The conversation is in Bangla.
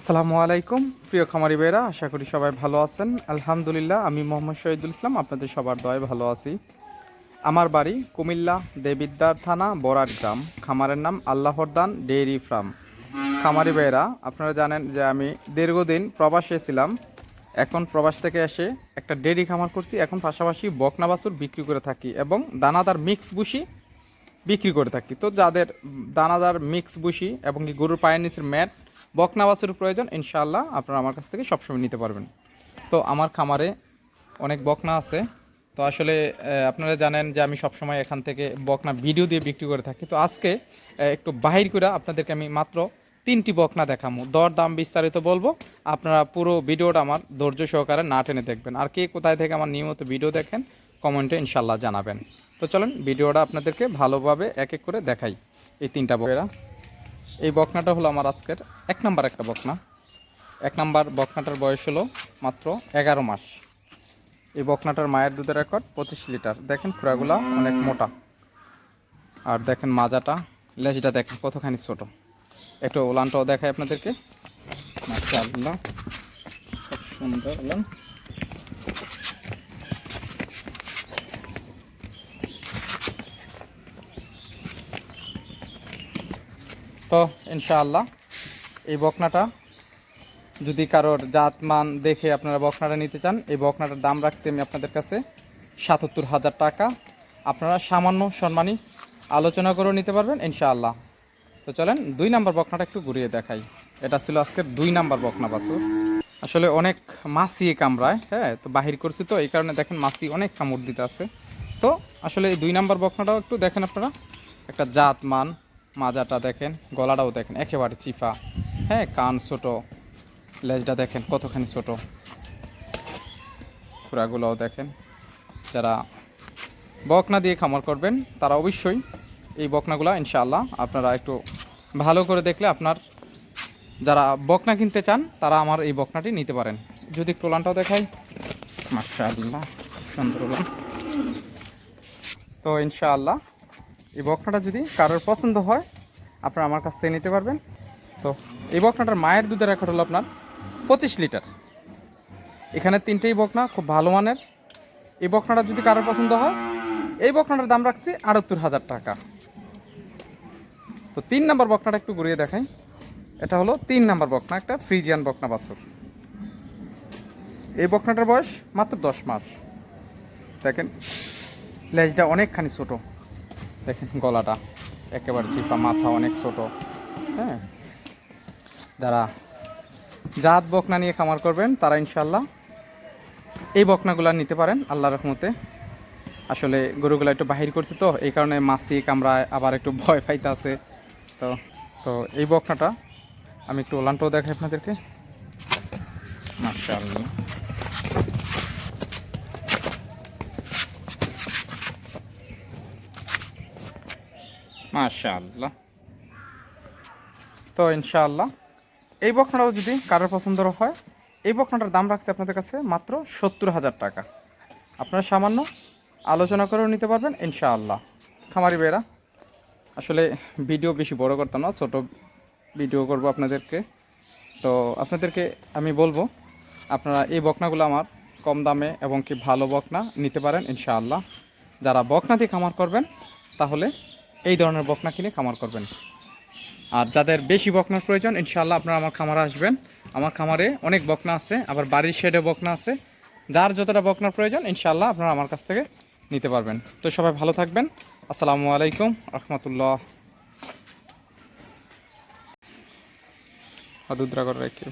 আসসালামু আলাইকুম, প্রিয় খামারি ভাইরা আশা করি সবাই ভালো আছেন। আলহামদুলিল্লাহ, আমি মোহাম্মদ শহীদুল ইসলাম, আপনাদের সবার দয় ভালো আছি। আমার বাড়ি কুমিল্লা দেবিদ্দার থানা বরাট গ্রাম। খামারের নাম আল্লাহরদান ডেইরি ফার্ম। খামারি ভাইরা আপনারা জানেন যে আমি দীর্ঘদিন প্রবাসে ছিলাম। এখন প্রবাস থেকে এসে একটা ডেইরি খামার করছি। এখন পাশাপাশি বকনা বাছুর বিক্রি করে থাকি এবং দানাদার মিক্স বুশি বিক্রি করে থাকি। তো যাদের দানাদার মিক্স বুশি এবং গরুর পায়ের নিচের ম্যাট বকনা প্রয়োজন, ইনশাআল্লাহ আপনারা আমার কাছ থেকে সবসময় নিতে পারবেন। তো আমার খামারে অনেক বকনা আছে। তো আসলে আপনারা জানেন যে আমি সবসময় এখান থেকে বকনা ভিডিও দিয়ে বিক্রি করে থাকি। তো আজকে একটু বাহির করে আপনাদেরকে আমি মাত্র তিনটি বকনা দেখামো। দর দাম বিস্তারিত বলব। আপনারা পুরো ভিডিওটা আমার ধৈর্য সহকারে না টেনে দেখবেন। আর কে কোথায় থেকে আমার নিয়মিত ভিডিও দেখেন, কমেন্টে ইনশাল্লাহ জানাবেন। তো চলুন, ভিডিওটা আপনাদেরকে ভালোভাবে এক এক করে দেখাই। এই তিনটা বকেরা। এই বকনাটা হলো আমার আজকের এক নাম্বার একটা বকনা। এক নাম্বার বকনাটার বয়স হলো মাত্র এগারো মাস। এই বকনাটার মায়ের দুধের রেকর্ড পঁচিশ লিটার। দেখেন খুঁড়াগুলা অনেক মোটা। আর দেখেন মাজাটা, লেজটা দেখেন কতখানি ছোট। একটু ওলানটাও দেখায় আপনাদেরকে। মাশাআল্লাহ। খুব সুন্দর ওলান। তো ইনশাআল্লাহ এই বকনাটা যদি কারোর জাত মান দেখে আপনারা বকনাটা নিতে চান, এই বকনাটার দাম রাখছি আমি আপনাদের কাছে সাতাত্তর হাজার টাকা। আপনারা সামান্য সম্মানী আলোচনা করেও নিতে পারবেন ইনশাআল্লাহ। তো চলেন দুই নাম্বার বকনাটা একটু ঘুরিয়ে দেখাই। এটা ছিল আজকের দুই নাম্বার বকনা বাছুর। আসলে অনেক মাছি কামড়ায় হ্যাঁ তো বাহির করছি তো, এই কারণে দেখেন মাছি অনেক কামড় দিতে আছে। তো আসলে এই দুই নাম্বার বকনাটাও একটু দেখেন আপনারা, একটা জাত মান মাজাটা দেখেন, গলাটাও দেখেন, একেবারে চিফা হ্যাঁ কান ছোট, লেজটা দেখেন কতখানি ছোট। খুঁড়াগুলোও দেখেন, যারা বকনা দিয়ে খামার করবেন, তারা অবশ্যই এই বকনাগুলো ইনশাআল্লাহ আপনারা একটু ভালো করে দেখলে আপনার যারা বকনা কিনতে চান, তারা আমার এই বকনাটি নিতে পারেন। যদি একটু ওলানটাও দেখাই। মাশাআল্লাহ, খুব সুন্দর তো ইনশাআল্লাহ এই বকনাটা যদি কারোর পছন্দ হয়, আপনারা আমার কাছ থেকে নিতে পারবেন। তো এই বকনাটার মায়ের দুধের রেকর্ড হলো আপনার পঁচিশ লিটার। এখানে তিনটেই বকনা, খুব ভালো মানের। এই বকনাটা যদি কারোর পছন্দ হয়, এই বকনাটার দাম রাখছি আটাত্তর হাজার টাকা। তো তিন নম্বর বকনাটা একটু ঘুরিয়ে দেখাই। এটা হলো তিন নাম্বার বকনা, একটা ফ্রিজিয়ান বকনা বাছুর। এই বকনাটার বয়স মাত্র দশ মাস। দেখেন, লেজটা অনেকখানি ছোট। দেখেন গলাটা একেবারে চিপা, মাথা অনেক ছোট হ্যাঁ? যারা জাত বকনা নিয়ে খামার করবেন, তারা ইনশাল্লাহ এই বকনাগুলা নিতে পারেন আল্লাহ রহমতে। আসলে গরুগুলো একটু বাহির করছি তো, এই কারণে মাছি কামড়ায় আবার একটু ভয় পাইতে আছে তো তো এই বকনাটা আমি একটু ওলানটাও দেখাই আপনাদেরকে। মাশাআল্লাহ। মাশাআল্লাহ। তো ইনশাআল্লাহ, এই বকনাটাও যদি কারোর পছন্দ হয়, এই বকনাটার দাম রাখছে আপনাদের কাছে মাত্র সত্তর হাজার টাকা। আপনারা সামান্য আলোচনা করেও নিতে পারবেন ইনশাআল্লাহ। খামারি বেরা আসলে ভিডিও বেশি বড় করতাম না, ছোট ভিডিও করব আপনাদেরকে। তো আপনাদেরকে আমি বলব, আপনারা এই বকনাগুলো আমার কম দামে এবং কি ভালো বকনা নিতে পারেন ইনশাআল্লাহ। যারা বকনা দিয়ে খামার করবেন, তাহলে এই ধরনের বকনা কিনে খামার করবেন। আর যাদের বেশি বকনার প্রয়োজন ইনশাল্লাহ আপনারা আমার খামারে আসবেন। আমার খামারে অনেক বকনা আছে, আবার বাড়ির শেডে বকনা আছে। যার যতটা বকনার প্রয়োজন ইনশাল্লাহ আপনারা আমার কাছ থেকে নিতে পারবেন। তো সবাই ভালো থাকবেন। আসসালামু আলাইকুম রহমতুল্লাহ। হাদুদ্রা করে রেখে